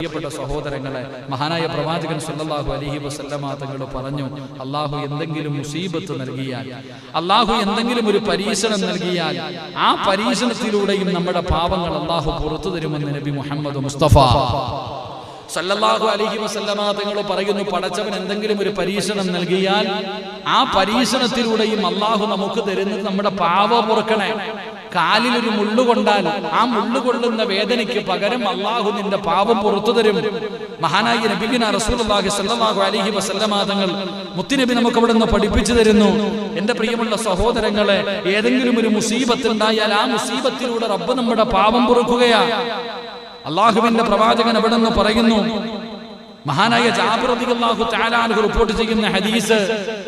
പ്രിയപ്പെട്ട സഹോദരങ്ങളെ മഹാനായ പ്രവാചകൻ സല്ലല്ലാഹു അലൈഹി വസല്ലമ തങ്ങൾ പറഞ്ഞു അള്ളാഹു എന്തെങ്കിലും മുസീബത്ത് നൽകിയാൽ അള്ളാഹു എന്തെങ്കിലും ഒരു പരീക്ഷണം നൽകിയാൽ ആ പരീക്ഷണത്തിലൂടെയും നമ്മുടെ പാപങ്ങൾ അള്ളാഹു പുറത്തു തരുമെന്ന് നബി മുഹമ്മദ് മുസ്തഫ. സല്ലല്ലാഹു അലൈഹി വസല്ലമ തങ്ങൾ പറയുന്നു പടച്ചവൻ എന്തെങ്കിലും ഒരു പരീക്ഷണം നൽകിയാൽ ആ പരീക്ഷണത്തിലൂടെയും അള്ളാഹു നമുക്ക് തരുന്നത് നമ്മുടെ പാവ പുറക്കണേ. കാലിൽ ഒരു മുള്ളു കൊണ്ടാൽ ആ മുള്ളു കൊള്ളുന്ന വേദനയ്ക്ക് പകരം അള്ളാഹു നിന്റെ പാപം പുറത്തു തരും. മഹാനായി നബിബിന റസൂലുള്ളാഹി സ്വല്ലല്ലാഹു അലൈഹി വസല്ലമ തങ്ങൾ മുത്തുനബി നമുക്ക് അവിടെ നിന്ന് പഠിപ്പിച്ചു തരുന്നു. എന്റെ പ്രിയമുള്ള സഹോദരങ്ങളെ ഏതെങ്കിലും ഒരു മുസീബത്ത് ഉണ്ടായാൽ ആ മുസീബത്തിലൂടെ റബ്ബ് നമ്മുടെ പാപം പൊറുക്കുകയാ. അള്ളാഹുവിന്റെ പ്രവാചകൻ അവിടെ നിന്ന് പറയുന്നു മഹാനായ ജാബിർ റളിയല്ലാഹു തആല റിപ്പോർട്ട് ചെയ്യുന്ന ഹദീസ്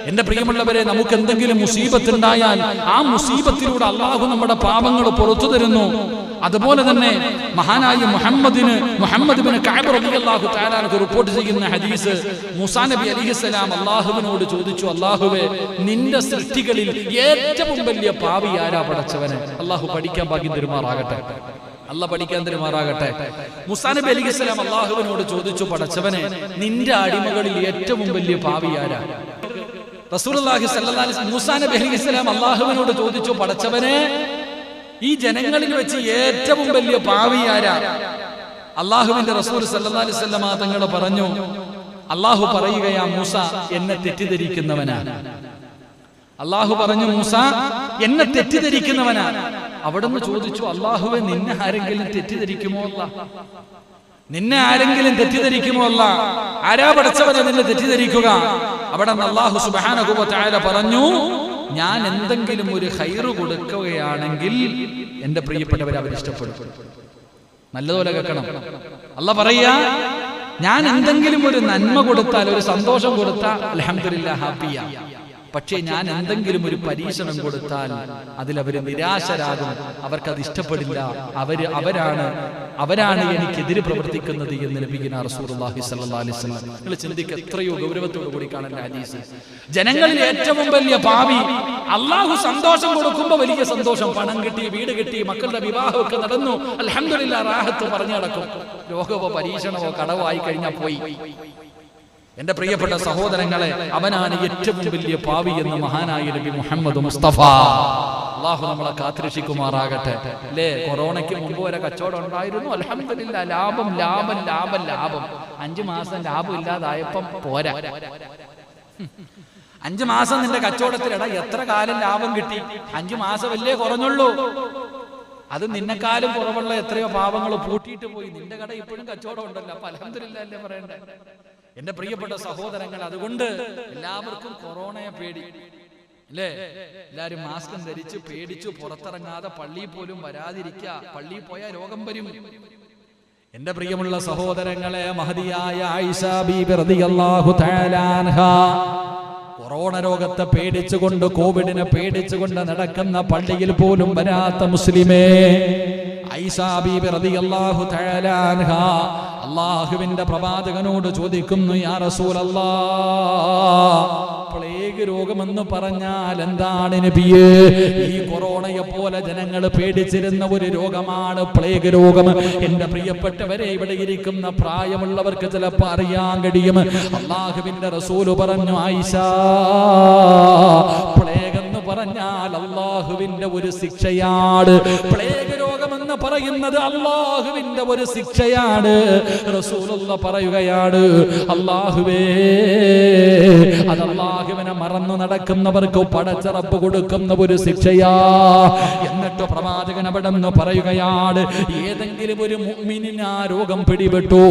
എന്റെ പ്രിയമുള്ളവരെ നമുക്ക് എന്തെങ്കിലും മുസീബത്ത് ഉണ്ടായാൽ ആ മുസീബത്തിലൂടെ അള്ളാഹു നമ്മുടെ പാപങ്ങൾ പുറത്തു തരുന്നു. അതുപോലെ തന്നെ മഹാനായ മുഹമ്മദിന് മുഹമ്മദ് റിപ്പോർട്ട് ചെയ്യുന്ന ഹദീസ് മുസാ നബി അലിഹിസ്സലാം അള്ളാഹുവിനോട് ചോദിച്ചു അള്ളാഹുവെ നിന്റെ സൃഷ്ടികളിൽ ഏറ്റവും വലിയ പാവി ആരാ പടച്ചവനെ? അള്ളാഹു പഠിക്കാൻ ഭാഗ്യം തരുമാറാകട്ടെ. അല്ല പഠിക്കാൻ തരുമാറാകട്ടെ. മുസാ നബി അലിഖിസ്ലാം അള്ളാഹുവിനോട് ചോദിച്ചു പടച്ചവനെ നിന്റെ അടിമകളിൽ ഏറ്റവും വലിയ പാവി ആരാ? അള്ളാഹുവിനോട് ചോദിച്ചു പടച്ചവനെ ഈ ജനങ്ങളിൽ വെച്ച് ഏറ്റവും വലിയ പാവി ആരാ? അള്ളാഹുവിന്റെ റസൂൽ അലൈഹി വസല്ലം തങ്ങൾ പറഞ്ഞു അള്ളാഹു പറയുകയാ മൂസ എന്നെ തെറ്റിദ്ധരിക്കുന്നവനാണ് അള്ളാഹു പറഞ്ഞു മൂസ എന്നെ തെറ്റിദ്ധരിക്കുന്നവനാ. അവിടുന്ന് ചോദിച്ചു അള്ളാഹുവെ നിന്നെ ആരെങ്കിലും തെറ്റിദ്ധരിക്കുമോ അല്ല? നിന്നെ ആരെങ്കിലും തെറ്റിദ്ധരിക്കുമോ അല്ല? ആരാ പഠിച്ചവനെ നിന്നെ തെറ്റിദ്ധരിക്കുക? അവിടെ അള്ളാഹു സുബാന പറഞ്ഞു ഞാൻ എന്തെങ്കിലും ഒരു ഹൈറ് കൊടുക്കുകയാണെങ്കിൽ എന്റെ പ്രിയപ്പെട്ടവരെ അവർ ഇഷ്ടപ്പെടും. നല്ലതുപോലെ കേൾക്കണം. അല്ല പറയാ ഞാൻ എന്തെങ്കിലും ഒരു നന്മ കൊടുത്താൽ ഒരു സന്തോഷം കൊടുത്താൽ അലഹമില്ല ഹാപ്പിയാ. പക്ഷേ ഞാൻ എന്തെങ്കിലും ഒരു പരീക്ഷണം കൊടുത്താൽ അതിൽ അവർ നിരാശരാകും. അവർക്കത് ഇഷ്ടപ്പെടില്ല. അവർ അവരാണ് അവരാണ് എനിക്കെതിരെ പ്രവർത്തിക്കുന്നത് എന്ന് ലഭിക്കുന്ന റസൂർഹി വസല്ലം. നിങ്ങൾ ചിന്തിക്കുക എത്രയോ ഗൗരവത്തോടു കൂടി കാണേണ്ട ഹദീസ്. ജനങ്ങളിൽ ഏറ്റവും വലിയ ഭാവി അള്ളാഹു സന്തോഷം കൊടുക്കുമ്പോൾ വലിയ സന്തോഷം. പണം കിട്ടി വീട് കിട്ടി മക്കളുടെ വിവാഹമൊക്കെ നടന്നു. അലഹമില്ല റാഹത്ത് പറഞ്ഞു നടക്കും. രോഗമോ പരീക്ഷണമോ കടവോ ആയി കഴിഞ്ഞാൽ പോയി. എന്റെ പ്രിയപ്പെട്ട സഹോദരങ്ങളെ അവനാണ് ഏറ്റവും വലിയ പാവി എന്ന മഹാനായ നബി മുഹമ്മദ് മുസ്തഫ. അള്ളാഹു നമ്മളെ കാത്തിരക്ഷിക്കുമാറാകട്ടെ. അല്ലേ കൊറോണയ്ക്ക് മുമ്പ് വരെ കച്ചവടം ഉണ്ടായിരുന്നു. അലഹമില്ല ലാഭം ലാഭം ലാഭം ലാഭം. അഞ്ചു മാസം ലാഭം ഇല്ലാതായപ്പം പോരാ. അഞ്ചു മാസം നിന്റെ കച്ചവടത്തിലട എത്ര കാലം ലാഭം കിട്ടി? അഞ്ചു മാസമല്ലേ കുറഞ്ഞുള്ളൂ. അത് നിന്നെക്കാളും കുറവുള്ള എത്രയോ പാവങ്ങൾ പൂട്ടിയിട്ട് പോയി. നിന്റെ കട ഇപ്പോഴും കച്ചവടം ഉണ്ടല്ലോ. അപ്പൊ അലഹമില്ല അല്ലേ പറയണ്ടേ? എന്റെ പ്രിയപ്പെട്ട സഹോദരങ്ങൾ അതുകൊണ്ട് എല്ലാവർക്കും കൊറോണയെ പേടി. അല്ലേ? എല്ലാരും മാസ്കും ധരിച്ച് പേടിച്ചു പുറത്തിറങ്ങാതെ പള്ളിയിൽ പോലും വരാതിരിക്കുക പള്ളിയിൽ പോയാൽ രോഗം വരും. എന്റെ പ്രിയമുള്ള സഹോദരങ്ങളെ മഹതിയായ ബീബി കൊറോണ രോഗത്തെ പേടിച്ചുകൊണ്ട് കോവിഡിനെ പേടിച്ചുകൊണ്ട് നടക്കുന്ന പള്ളിയിൽ പോലും വരാത്ത മുസ്ലിമേ ഐസാബി റളിയല്ലാഹു തആല അൻഹ. അള്ളാഹുവിന്റെ പ്രവാചകനോട് ചോദിക്കുന്നു യാ റസൂലല്ലാ പ്ലേഗ് രോഗമെന്ന് പറഞ്ഞാൽ എന്താണ് നബിയേ? ഈ കൊറോണയെ പോലെ ജനങ്ങൾ പേടിച്ചിരുന്ന ഒരു രോഗമാണ് പ്ലേഗ് രോഗം എന്റെ പ്രിയപ്പെട്ടവരെ ഇവിടെ ഇരിക്കുന്ന പ്രായമുള്ളവർക്ക് ചിലപ്പോൾ അറിയാൻ കഴിയും. അള്ളാഹുവിന്റെ റസൂൽ പറഞ്ഞു ആയിഷ പ്ലേഗ് എന്ന് പറഞ്ഞാൽ അള്ളാഹുവിന്റെ ഒരു ശിക്ഷയാണ്. പ്ലേഗ് പറയുന്നത് അള്ളാഹുവിന്റെ ഒരു ശിക്ഷയാണ്. റസൂലുള്ള പറയുകയാണ് അള്ളാഹുവേ അത് അള്ളാഹുവിനെ മറന്നു നടക്കുന്നവർക്ക് പടച്ചറപ്പ് കൊടുക്കുന്ന ഒരു ശിക്ഷയാ. എന്നിട്ട് പ്രവാചകൻ അവിടെ നിന്ന് പറയുകയാണ് ഏതെങ്കിലും ഒരു മുഅ്മിനിന് ആ രോഗം പിടിപെട്ടു.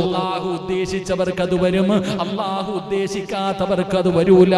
അള്ളാഹു ഉദ്ദേശിച്ചവർക്ക് അത് വരും. അള്ളാഹു ഉദ്ദേശിക്കാത്തവർക്ക് അത് വരൂല.